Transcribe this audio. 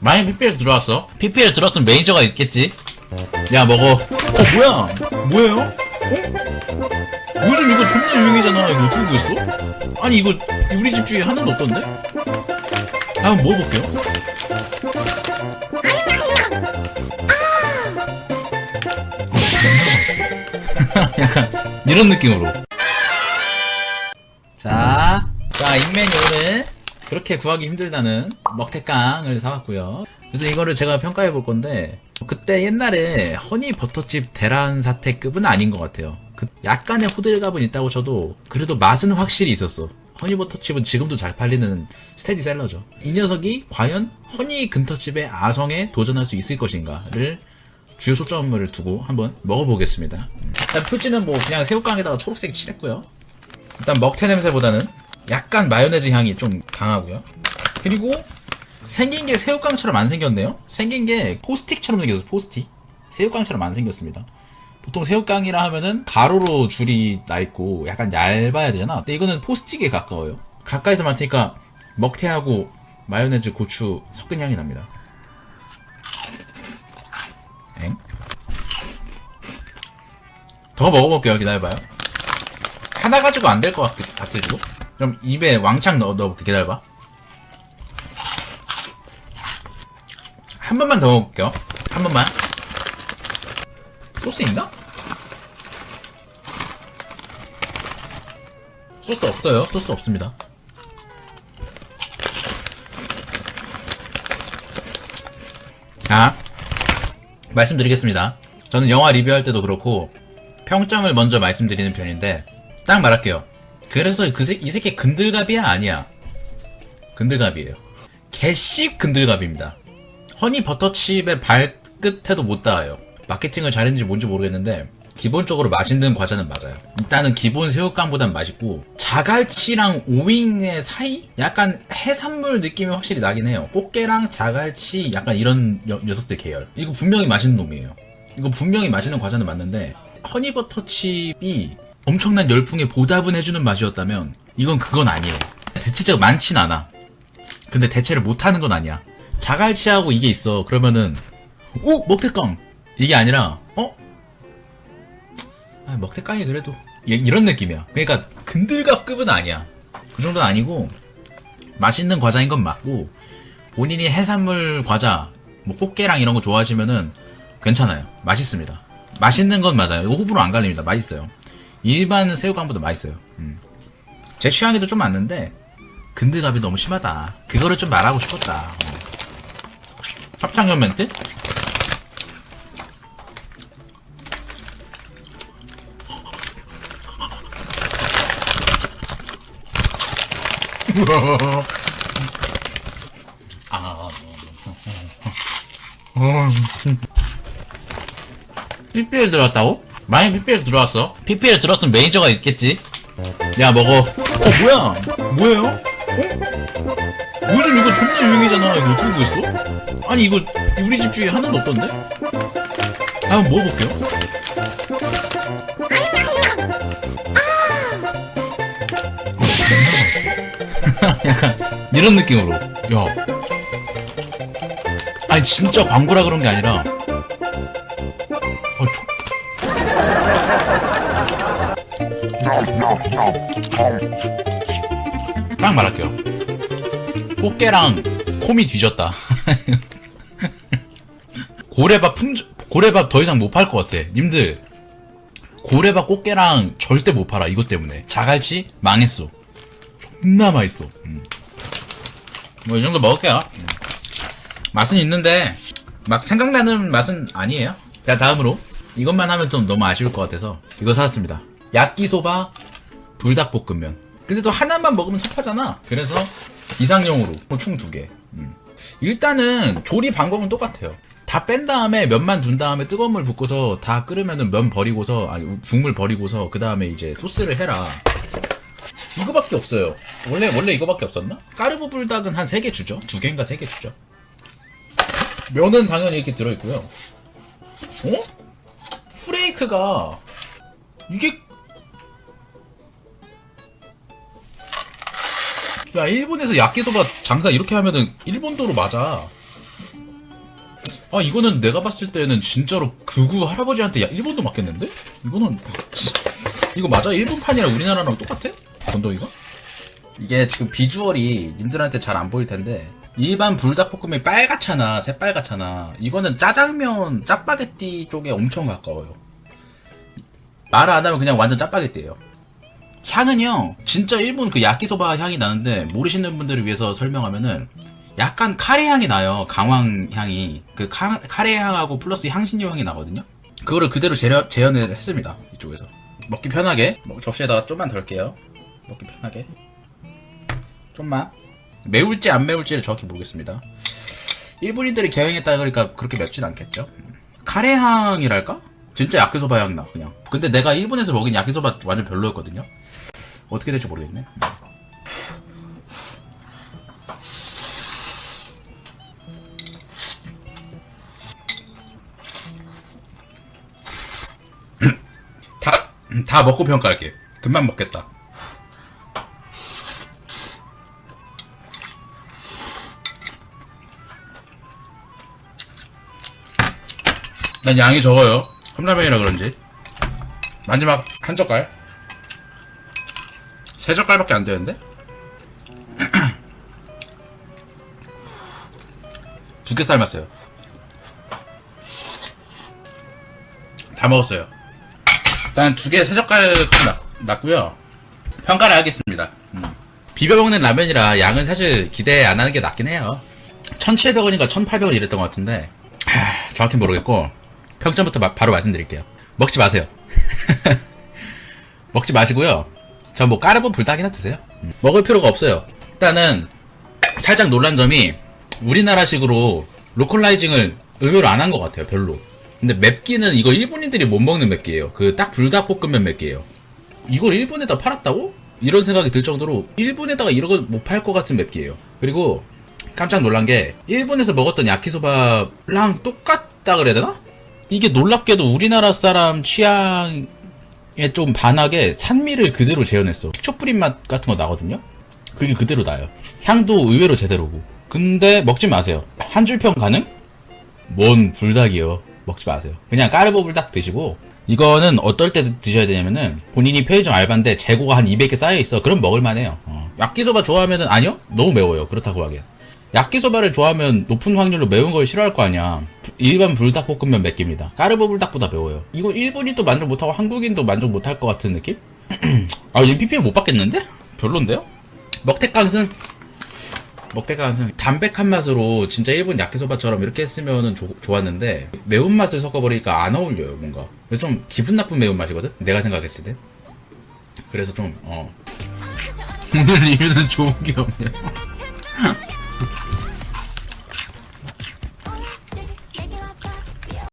만약 PPL 들어왔어? PPL 들었으면 매니저가 있겠지? 야 먹어 어 뭐야 뭐예요? 어? 요즘 이거 존나 유행이잖아 이거 어떻게 구했어? 아니 이거 우리 집 주위에 하나도 없던데? 한번 먹어볼게요 약간 이런 느낌으로 자, 자 인맨이 오늘 그렇게 구하기 힘들다는 먹태깡을 사왔고요 그래서 이거를 제가 평가해 볼 건데 그때 옛날에 허니 버터칩 대란 사태급은 아닌 것 같아요 그 약간의 호들갑은 있다고 쳐도 그래도 맛은 확실히 있었어 허니 버터칩은 지금도 잘 팔리는 스테디셀러죠 이 녀석이 과연 허니 근터칩의 아성에 도전할 수 있을 것인가를 주요 초점을 두고 한번 먹어보겠습니다. 일단 표지는 뭐 그냥 새우깡에다가 초록색 칠했고요. 일단 먹태 냄새보다는 약간 마요네즈 향이 좀 강하고요. 그리고 생긴 게 새우깡처럼 안 생겼네요. 생긴 게 포스틱처럼 생겼어. 포스틱. 새우깡처럼 안 생겼습니다. 보통 새우깡이라 하면은 가로로 줄이 나 있고 약간 얇아야 되잖아. 근데 이거는 포스틱에 가까워요. 가까이서 맡으니까 먹태하고 마요네즈, 고추 섞은 향이 납니다. 엥? 더 먹어볼게요. 기다려봐요. 하나 가지고 안 될 것 같아지고. 그럼 입에 왕창 넣어, 넣어볼게. 기다려봐. 한 번만 더 먹을게요. 한 번만. 소스 있나? 소스 없어요. 소스 없습니다. 자, 말씀드리겠습니다. 저는 영화 리뷰할 때도 그렇고 평점을 먼저 말씀드리는 편인데 딱 말할게요. 그래서 그 새, 이 새끼 근들갑이야 아니야? 근들갑이에요. 개씹 근들갑입니다. 허니 버터칩의 발끝에도 못 닿아요. 마케팅을 잘했는지 뭔지 모르겠는데 기본적으로 맛있는 과자는 맞아요. 일단은 기본 새우깡보단 맛있고 자갈치랑 오잉의 사이? 약간 해산물 느낌이 확실히 나긴 해요. 꽃게랑 자갈치 약간 이런 녀, 녀석들 계열. 이거 분명히 맛있는 놈이에요. 이거 분명히 맛있는 과자는 맞는데 허니버터칩이 엄청난 열풍에 보답은 해주는 맛이었다면 이건 그건 아니에요. 대체제가 많진 않아. 근데 대체를 못하는 건 아니야. 자갈치하고 이게 있어. 그러면은 오 먹태깡 이게 아니라 어 아, 먹태깡이 그래도 이- 이런 느낌이야. 그러니까 근들갑급은 아니야. 그 정도는 아니고 맛있는 과자인 건 맞고 본인이 해산물 과자 뭐 꽃게랑 이런 거 좋아하시면은 괜찮아요. 맛있습니다. 맛있는 건 맞아요. 호불호 안 갈립니다. 맛있어요. 일반 새우깡보다 맛있어요. 음. 제 취향에도 좀 맞는데 근들갑이 너무 심하다. 그거를 좀 말하고 싶었다. 어. 합창현 멘트? 아, PPL 들어왔다고? 만약 PPL 들어왔어? PPL 들었으면 매니저가 있겠지? 야 먹어 어 뭐야 뭐예요? 어? 요즘 이거 존나 유행이잖아 이거 어떻게 구했어? 아니 이거 우리 집 주위에 하나도 없던데? 한번 먹어볼게요 약간 이런 느낌으로 야 아니 진짜 광고라 그런 게 아니라 딱 말할게요. 꽃게랑 콤이 뒤졌다. 고래밥 품 고래밥 더 이상 못 팔 것 같아. 님들 고래밥 꽃게랑 절대 못 팔아 이것 때문에 자갈치 망했어. 존나 맛있어. 음. 뭐이 정도 먹을게요. 음. 맛은 있는데 막 생각나는 맛은 아니에요. 자 다음으로 이것만 하면 좀 너무 아쉬울 것 같아서 이거 사왔습니다. 야끼소바 불닭볶음면. 근데 또 하나만 먹으면 섭하잖아. 그래서 이상용으로 총 두 개. 음. 일단은 조리 방법은 똑같아요. 다 뺀 다음에 면만 둔 다음에 뜨거운 물 붓고서 다 끓으면은 면 버리고서 아니 국물 버리고서 그 다음에 이제 소스를 해라. 이거밖에 없어요. 원래 원래 이거밖에 없었나? 까르보 불닭은 한 세 개 주죠. 두 개인가 세 개 주죠. 면은 당연히 이렇게 들어 있고요. 어? 프레이크가 이게 야 일본에서 야끼소바 장사 이렇게 하면은 일본도로 맞아 아 이거는 내가 봤을 때는 진짜로 극우 할아버지한테 야 일본도 맞겠는데? 이거는 이거 맞아? 일본판이랑 우리나라랑 똑같아? 건더기가? 이게 지금 비주얼이 님들한테 잘 안 보일 텐데 일반 불닭볶음면이 빨갛잖아 새빨갛잖아 이거는 짜장면 짜파게티 쪽에 엄청 가까워요 말 안 하면 그냥 완전 짜파게티예요 향은요 진짜 일본 그 야끼소바 향이 나는데 모르시는 분들을 위해서 설명하면은 약간 카레 향이 나요 강황 향이. 그 카, 카레 향하고 플러스 향신료 향이 나거든요. 그거를 그대로 재려, 재현을 했습니다 이쪽에서. 먹기 편하게. 뭐, 접시에다가 좀만 덜게요. 먹기 편하게. 좀만. 매울지 안 매울지를 정확히 모르겠습니다. 일본인들이 개행했다 그러니까 그렇게 맵진 않겠죠. 카레 향이랄까? 진짜 야끼소바 향 나 그냥. 근데 내가 일본에서 먹인 야끼소바 완전 별로였거든요 어떻게 될지 모르겠네 다, 다 먹고 평가할게 금방 먹겠다 난 양이 적어요. 컵라면이라 그런지. 마지막 한 젓갈. 세 젓갈밖에 안 되는데? 두 개 삶았어요. 다 먹었어요. 일단 두 개 세 젓갈 놨, 놨고요. 평가를 하겠습니다. 음. 비벼 먹는 라면이라 양은 사실 기대 안 하는 게 낫긴 해요. 1,700원인가 1,800원 이랬던 것 같은데 하, 정확히 모르겠고 평점부터 마- 바로 말씀드릴게요. 먹지 마세요. 먹지 마시고요. 저 뭐 까르보 불닭이나 드세요. 음, 먹을 필요가 없어요. 일단은 살짝 놀란 점이 우리나라식으로 로컬라이징을 의외로 안 한 것 같아요. 별로. 근데 맵기는 이거 일본인들이 못 먹는 맵기예요. 그 딱 불닭볶음면 맵기예요. 이걸 일본에다 팔았다고? 이런 생각이 들 정도로 일본에다가 이런 거못팔 것 같은 맵기예요. 그리고 깜짝 놀란 게 일본에서 먹었던 야키소바랑 똑같다 그래야 되나? 이게 놀랍게도 우리나라 사람 취향에 좀 반하게 산미를 그대로 재현했어. 식초 뿌린 맛 같은 거 나거든요? 그게 그대로 나요. 향도 의외로 제대로고. 근데 먹지 마세요. 한 줄평 가능? 뭔 불닭이요. 먹지 마세요. 그냥 까르보 불닭 드시고 이거는 어떨 때 드셔야 되냐면은 본인이 편의점 알바인데 재고가 한 200개 쌓여 있어. 그럼 먹을 만해요. 어. 야끼소바 좋아하면은 아니요? 너무 매워요. 그렇다고 하기엔. 야끼소바를 좋아하면 높은 확률로 매운 걸 싫어할 거 아니야. 일반 불닭볶음면 맵기입니다. 까르보 불닭보다 매워요. 이거 일본인도 만족 못하고 한국인도 만족 못할 것 같은 느낌? 아, 얘 PPL 못 받겠는데? 별론데요? 먹태깡승 먹태깡승 담백한 맛으로 진짜 일본 야끼소바처럼 이렇게 했으면 조- 좋았는데 매운맛을 섞어버리니까 안 어울려요 뭔가 그래서 좀 기분 나쁜 매운맛이거든? 내가 생각했을 때 그래서 좀 어. 오늘 리뷰는 좋은 게 없네요